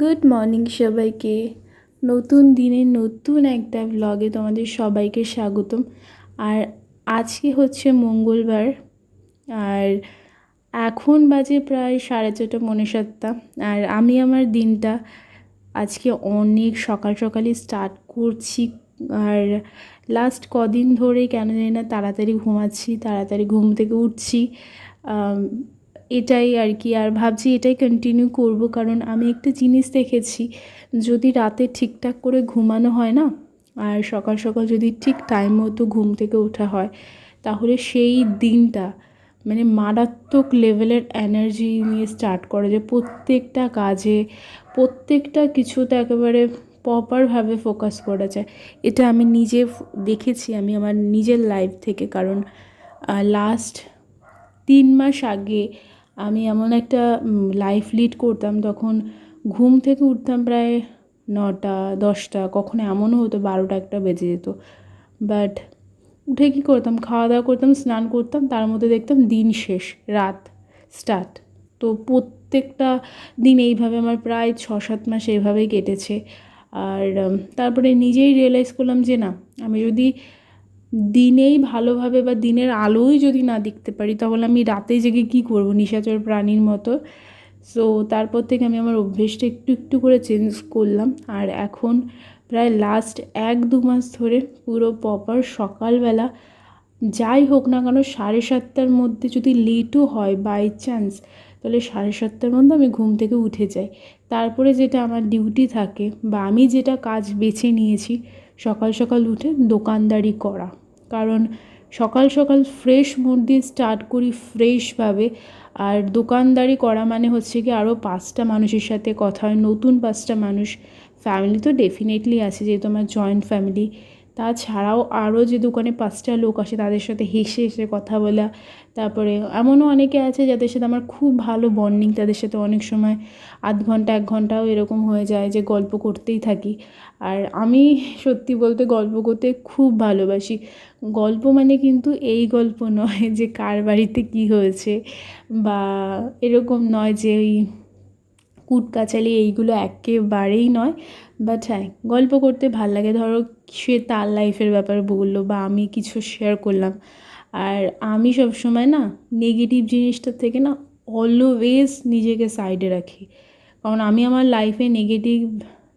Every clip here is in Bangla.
গুড মর্নিং সবাইকে। নতুন দিনে নতুন একটা ব্লগে তোমাদের সবাইকে স্বাগতম। আর আজকে হচ্ছে মঙ্গলবার, আর এখন বাজে প্রায় সাড়ে ছটা মনে সাতটা। আর আমি আমার দিনটা আজকে অনেক সকাল সকালই স্টার্ট করছি। আর লাস্ট কদিন ধরে কেন জানি না তাড়াতাড়ি ঘুমাচ্ছি, তাড়াতাড়ি ঘুম থেকে উঠছি। এটাই আর কি, আর ভাবছি এটাই কন্টিনিউ করব, কারণ আমি একটা জিনিস দেখেছি, যদি রাতে ঠিকঠাক করে ঘুমানো হয় না, আর সকাল সকাল যদি ঠিক টাইম মতো ঘুম থেকে ওঠা হয়, তাহলে সেই দিনটা মানে মারাত্মক লেভেলের এনার্জি নিয়ে স্টার্ট করে যে প্রত্যেকটা কাজে, প্রত্যেকটা কিছুতে একেবারে প্রপারভাবে ফোকাস করা যায়। এটা আমি নিজে দেখেছি আমি আমার নিজের লাইফ থেকে, কারণ লাস্ট তিন মাস আগে আমি এমন একটা লাইফ লিড করতাম তখন ঘুম থেকে উঠতাম প্রায় নটা, দশটা, কখনো এমনও হতো বারোটা একটা বেজে যেত। বাট উঠে কী করতাম? খাওয়া দাওয়া করতাম, স্নান করতাম, তার মধ্যে দেখতাম দিন শেষ, রাত স্টার্ট তো প্রত্যেকটা দিন এইভাবে আমার প্রায় ছ সাত মাস এইভাবেই কেটেছে। আর তারপরে নিজেই রিয়েলাইজ করলাম যে না, আমি যদি দিনেই ভালোভাবে বা দিনের আলোই যদি না দেখতে পারি, তাহলে আমি রাতে জেগে কী করব? নিশাচর প্রাণীর মতো। সো তারপর থেকে আমি আমার অভ্যেসটা একটু একটু করে চেঞ্জ করলাম। আর এখন প্রায় লাস্ট এক দু মাস ধরে পুরো প্রপার সকালবেলা যাই হোক না কেন সাড়ে সাতটার মধ্যে যদি লেটও হয় বাই চান্স তাহলে সাড়ে সাতটার মধ্যে আমি ঘুম থেকে উঠে যাই। তারপরে যেটা আমার ডিউটি থাকে বা আমি যেটা কাজ বেছে নিয়েছি সকাল সকাল উঠে দোকানদারি করা। কারণ সকাল সকাল ফ্রেশ মুড দিয়ে স্টার্ট করি ফ্রেশভাবে আর দোকানদারি করা মানে হচ্ছে কি আরও পাঁচটা মানুষের সাথে কথা হয়। নতুন পাঁচটা মানুষ। ফ্যামিলি তো ডেফিনেটলি আছে, যেহেতু আমার জয়েন্ট ফ্যামিলি তাছাড়াও আরও যে দোকানে পাঁচটা লোক আসে তাদের সাথে হেসে হেসে কথা বলা, তারপরে এমনও অনেকে আছে যাদের সাথে আমার খুব ভালো বন্ডিং তাদের সাথে অনেক সময় আধ ঘণ্টা, এক ঘন্টাও এরকম হয়ে যায় যে গল্প করতেই থাকি। আর আমি সত্যি বলতে গল্প করতে খুব ভালোবাসি। গল্প মানে কিন্তু এই গল্প নয় যে কার বাড়িতে কী হয়েছে বা এরকম নয় যে ওই কুটকাচালি এইগুলো একেবারেই নয়। বাট হ্যাঁ গল্প করতে ভালো লাগে। ধরো সে তার লাইফের ব্যাপারে বলল বা আমি কিছু শেয়ার করলাম। আর আমি সব সময় না নেগেটিভ জিনিসটা থেকে না অলওয়েজ নিজেকে সাইডে রাখি। কারণ আমি আমার লাইফে নেগেটিভ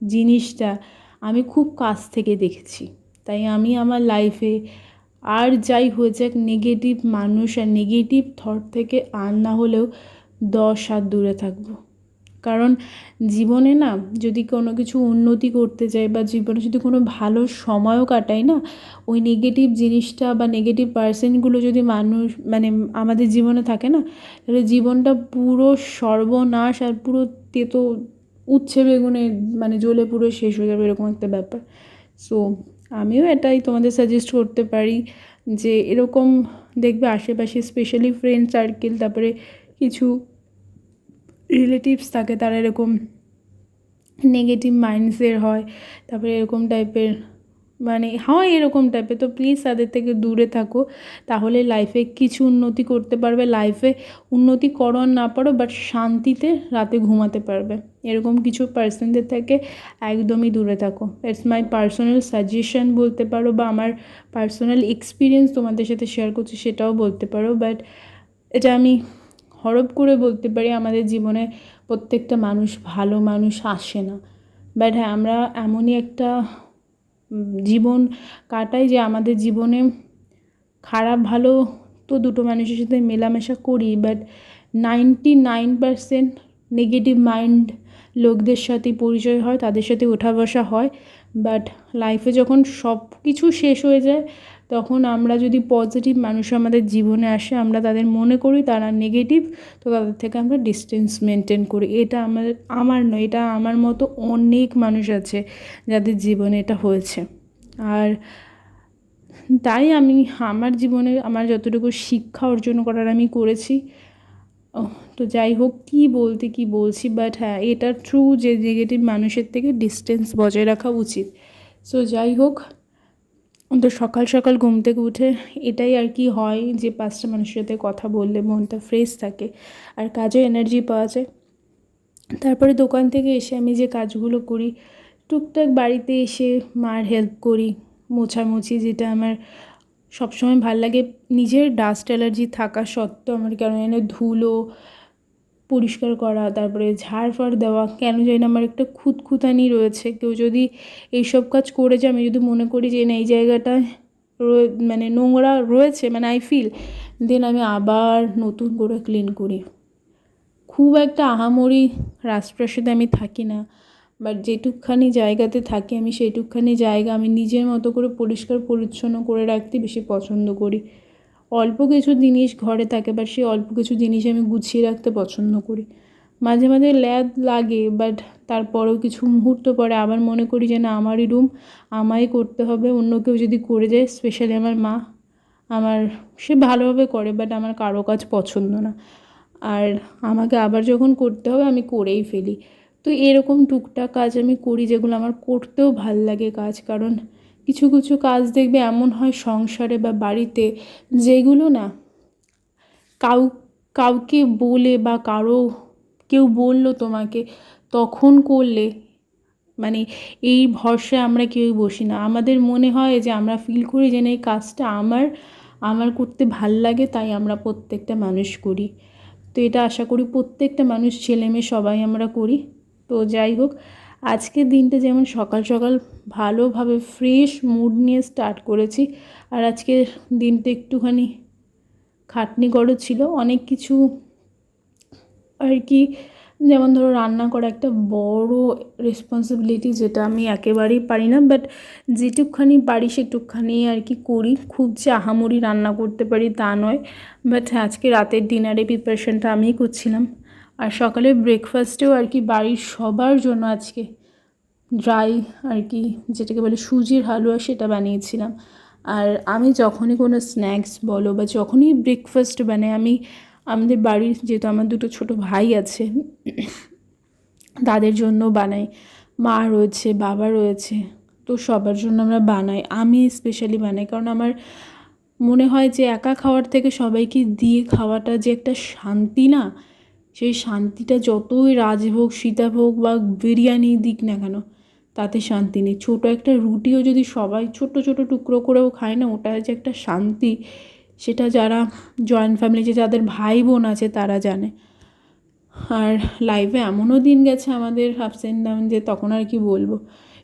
জিনিসটা আমি খুব কাছ থেকে দেখেছি। তাই আমি আমার লাইফে আর যাই হয়ে যাক নেগেটিভ মানুষ আর নেগেটিভ থট থেকে আর না হলেও দশ হাত দূরে থাকব। কারণ জীবনে না যদি কোনো কিছু উন্নতি করতে চাই বা জীবনে যদি কোনো ভালো সময়ও কাটাই না, ওই নেগেটিভ জিনিসটা বা নেগেটিভ পার্সেন্টগুলো যদি মানুষ মানে আমাদের জীবনে থাকে না, তাহলে জীবনটা পুরো সর্বনাশ আর পুরো তেতো উচ্ছে বেগুনে মানে জ্বলে পুরো শেষ হয়ে যাবে এরকম একটা ব্যাপার। সো আমিও এটাই তোমাদের সাজেস্ট করতে পারি যে এরকম দেখবে আশেপাশে স্পেশালি ফ্রেন্ড সার্কেল তারপরে কিছু রিলেটিভস থাকে, তারা এরকম নেগেটিভ মাইন্ডসের হয়, তারপরে এরকম টাইপের মানে হয় এরকম টাইপের তো প্লিজ তাদের থেকে দূরে থাকো, তাহলে লাইফে কিছু উন্নতি করতে পারবে। লাইফে উন্নতি করো না পারো বাট শান্তিতে রাতে ঘুমাতে পারবে। এরকম কিছু পার্সনদের থেকে একদমই দূরে থাকো। ইটস মাই পার্সোনাল সাজেশন বলতে পারো, বা আমার পার্সোনাল এক্সপিরিয়েন্স তোমাদের সাথে শেয়ার করছি, সেটাও বলতে পারো। বাট এটা আমি হরপ করে বলতে পারি, আমাদের জীবনে প্রত্যেকটা মানুষ ভালো মানুষ আসে না। বাট হ্যাঁ আমরা এমনই একটা জীবন কাটাই যে আমাদের জীবনে খারাপ ভালো তো দুটো মানুষের সাথে মেলামেশা করি but ninety nine percent negative mind লোকদের সাথে পরিচয় হয়, তাদের সাথে ওঠা বসা হয়। বাট লাইফে যখন সব কিছু শেষ হয়ে যায় তখন আমরা যদি পজিটিভ মানুষ আমাদের জীবনে আসে, আমরা তাদের মনে করি তারা নেগেটিভ তো তাদের থেকে আমরা ডিস্টেন্স মেনটেন করি। এটা আমাদের আমার নয়, এটা আমার মতো অনেক মানুষ আছে যাদের জীবনে এটা হয়েছে। আর তাই আমি আমার জীবনে আমার যতটুকু শিক্ষা অর্জন করার আমি করেছি। তো যাই হোক, কী বলতে কী বলছি বাট হ্যাঁ এটা ট্রু যে নেগেটিভ মানুষের থেকে ডিস্টেন্স বজায় রাখা উচিত। সো যাই হোক তো সকাল সকাল ঘুম থেকে উঠে এটাই আর কি হয় যে পাঁচটা মানুষের সাথে কথা বললে মনটা ফ্রেশ থাকে আর কাজে এনার্জি পাওয়া যায়। তারপরে দোকান থেকে এসে আমি যে কাজগুলো করি, টুকটাক বাড়িতে এসে মার হেল্প করি, মোছামুছি যেটা আমার সবসময় ভালো লাগে। নিজের ডাস্ট অ্যালার্জি থাকা সত্ত্বেও আমার কেন যেন ধুলো পরিষ্কার করা, তারপরে ঝাড় ফাড় দেওয়া, কেন জানি না আমার একটা খুঁতখুঁতানি রয়েছে। কেউ যদি এইসব কাজ করে যায়, আমি যদি মনে করি যে না, এই জায়গাটায় রয়ে মানে নোংরা রয়েছে মানে আই ফিল দেন আমি আবার নতুন করে ক্লিন করি। খুব একটা আহামরি রাজপ্রাসাদে আমি থাকি না বাট যেটুকখানি জায়গাতে থাকি, আমি সেইটুকখানি জায়গা আমি নিজের মতো করে পরিষ্কার পরিচ্ছন্ন করে রাখতে বেশি পছন্দ করি। অল্প কিছু জিনিস ঘরে থাকে বাট সেই অল্প কিছু জিনিস আমি গুছিয়ে রাখতে পছন্দ করি। মাঝে মাঝে ল্যাদ লাগে বাট তারপরেও কিছু মুহূর্ত পরে আবার মনে করি যে, না, আমারই রুম আমায় করতে হবে। অন্য কেউ যদি করে যায় স্পেশালি আমার মা, আমার, সে ভালোভাবে করে বাট আমার কারও কাজ পছন্দ না। আর আমাকে আবার যখন করতে হবে, আমি করেই ফেলি। তো এরকম টুকটাক কাজ আমি করি, যেগুলো আমার করতেও ভালো লাগে কাজ, কারণ কিছু কিছু কাজ দেখবে এমন হয় সংসারে বা বাড়িতে যেগুলো না কাউ, কাউকে বলে বা কারও, কেউ বলল তোমাকে, তখন করলে মানে এই ভরসায় আমরা কেউই বসি না। আমাদের মনে হয় যে আমরা ফিল করি যে না, এই কাজটা আমার আমার করতে ভালো লাগে, তাই আমরা প্রত্যেকটা মানুষ করি। তো এটা আশা করি প্রত্যেকটা মানুষ, ছেলেমেয়ে সবাই আমরা করি। তো যাই হোক আজকের দিনটা যেমন সকাল সকাল ভালোভাবে ফ্রেশ মুড নিয়ে স্টার্ট করেছি, আর আজকের দিনটা একটুখানি খাটনি গড়ো ছিল। অনেক কিছু আর কি, যেমন ধরো রান্না করা একটা বড় রেসপন্সিবিলিটি যেটা আমি একেবারেই পারি না বাট যেটুকখানি পারি সেটুকখানি আর কি করি। খুব যে আহামরি রান্না করতে পারি তা নয় বাট আজকে রাতের ডিনারে প্রিপারেশনটা আমিই করছিলাম। আর সকালে ব্রেকফাস্টেও আর কি বাড়ির সবার জন্য আজকে ড্রাই আর কি যেটাকে বলে সুজির হালুয়া সেটা বানিয়েছিলাম। আর আমি যখনই কোনো স্ন্যাক্স বলো বা যখনই ব্রেকফাস্ট বানাই, আমি আমাদের বাড়ির যেহেতু আমার দুটো ছোট ভাই আছে, তাদের জন্য বানাই। মা রয়েছে, বাবা রয়েছে, তো সবার জন্য আমরা বানাই। আমি স্পেশালি বানাই, কারণ আমার মনে হয় যে একা খাওয়ার থেকে সবাইকে দিয়ে খাওয়াটা যে একটা শান্তি না সেই শান্তিটা যতই রাজভোগ সীতাভোগ বা বিরিয়ানি দিক না কেন, তাতে শান্তি নেই। ছোটো একটা রুটিও যদি সবাই ছোট ছোট টুকরো করেও খায় না, ওটা যে একটা শান্তি, সেটা যারা জয়েন্ট ফ্যামিলি যে যাদের ভাই বোন আছে, তারা জানে। আর লাইফে এমনও দিন গেছে আমাদের আপস অ্যান্ড ডাউন যে তখন আর কি বলব?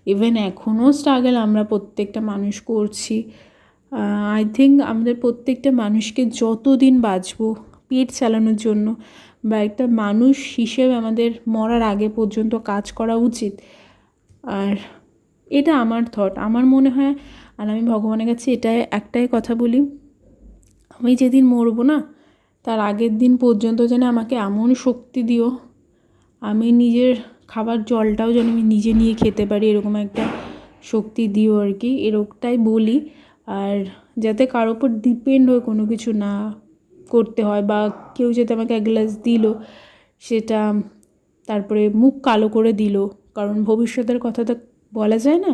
ইভেন এখনও স্ট্রাগল আমরা প্রত্যেকটা মানুষ করছি। আই থিঙ্ক আমাদের প্রত্যেকটা মানুষকে যত দিন বাঁচবো, পেট চালানোর জন্য বা একটা মানুষ হিসেবে আমাদের মরার আগে পর্যন্ত কাজ করা উচিত। আর এটা আমার থট আমার মনে হয়, আর আমি ভগবানের কাছে এটাই, একটাই কথা বলি, আমি যেদিন মরবো না, তার আগের দিন পর্যন্ত যেন আমাকে এমন শক্তি দিও, আমি নিজের খাবার জলটাও যেন আমি নিজে নিয়ে খেতে পারি, এরকম একটা শক্তি দিও আর কি। এরকমটাই বলি। আর যাতে কারোর ওপর ডিপেন্ড হয়ে কোনো কিছু না করতে হয় বা কেউ যাতে আমাকে এক গ্লাস দিল, সেটা তারপরে মুখ কালো করে দিল, কারণ ভবিষ্যতের কথা তো বলা যায় না।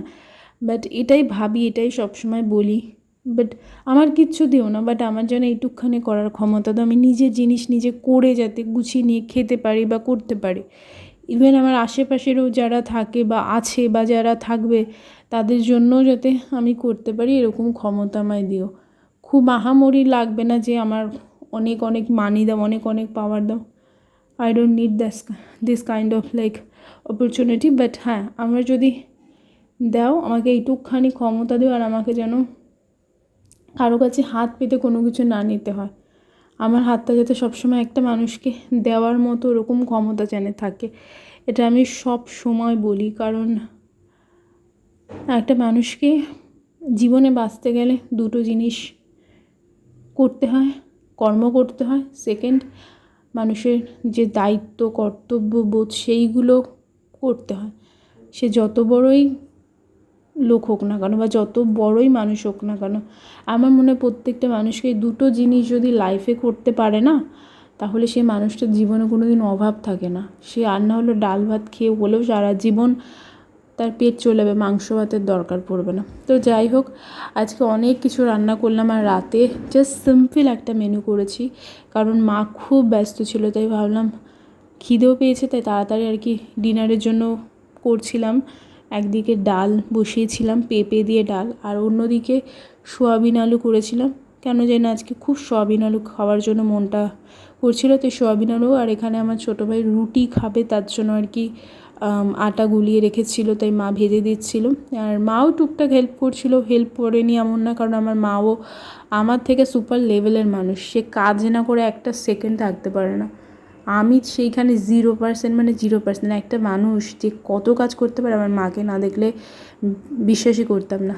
বাট এটাই ভাবি, এটাই সবসময় বলি। বাট আমার কিচ্ছু দিও না বাট আমার যেন এইটুকখানি করার ক্ষমতা তো আমি নিজের জিনিস নিজে করে যাতে গুছিয়ে নিয়ে খেতে পারি বা করতে পারি। ইভেন আমার আশেপাশেরও যারা থাকে বা আছে বা যারা থাকবে, তাদের জন্য যাতে আমি করতে পারি এরকম ক্ষমতা আমায় দিও। খুব আহামরি লাগবে না যে আমার অনেক অনেক মানি দাও, অনেক অনেক পাওয়ার দাও। I don't need that's this kind of like opportunity but হ্যাঁ আমার যদি দাও, আমাকে এইটুকখানি ক্ষমতা দিও আর আমাকে যেন কারও কাছে হাত পেতে কোনো কিছু না নিতে হয়। আমার হাতটা যাতে সবসময় একটা মানুষকে দেওয়ার মতো ওরকম ক্ষমতা যেন থাকে, এটা আমি সব সময় বলি। কারণ একটা মানুষকে জীবনে বাঁচতে গেলে দুটো জিনিস করতে হয়। কর্ম করতে হয়। সেকেন্ড মানুষের যে দায়িত্ব কর্তব্যবোধ সেইগুলো করতে হয়। সে যত বড়ই লোক হোক না কেন বা যত বড়ই মানুষ হোক না কেন, আমার মনে প্রত্যেকটা মানুষকে দুটো জিনিস যদি লাইফে করতে পারে না, তাহলে সে মানুষটার জীবনে কোনো দিন অভাব থাকে না। সে আর না হলো ডাল ভাত খেয়ে হলেও সারা জীবন তার পেট চলে যাবে, মাংস ভাতের দরকার পড়বে না। তো যাই হোক, আজকে অনেক কিছু রান্না করলাম আর রাতে জাস্ট সিম্পল একটা মেনু করেছি, কারণ মা খুব ব্যস্ত ছিল, তাই ভাবলাম খিদেও পেয়েছে, তাই তাড়াতাড়ি আর কি ডিনারের জন্য করছিলাম। একদিকে ডাল বসিয়েছিলাম, পেঁপে দিয়ে ডাল, আর অন্যদিকে সোয়াবিন আলু করেছিলাম। কেন জানি না, আজকে খুব সোয়াবিন আলু খাওয়ার জন্য মনটা করছিল তো সোয়াবিন আলু, আর এখানে আমার ছোটো ভাই রুটি খাবে, তার জন্য আর কি আটা গুলিয়ে রেখেছিল, তাই মা ভেজে দিচ্ছিল। আর মাও টুকটাক হেল্প করছিল হেল্প করেনি এমন না, কারণ আমার মাও আমার থেকে সুপার লেভেলের মানুষ। সে কাজ না করে একটা সেকেন্ড থাকতে পারে না। আমি সেইখানে জিরো পার্সেন্ট মানে জিরো পার্সেন্ট একটা মানুষ যে কত কাজ করতে পারে আমার মাকে না দেখলে বিশ্বাসই করতাম না।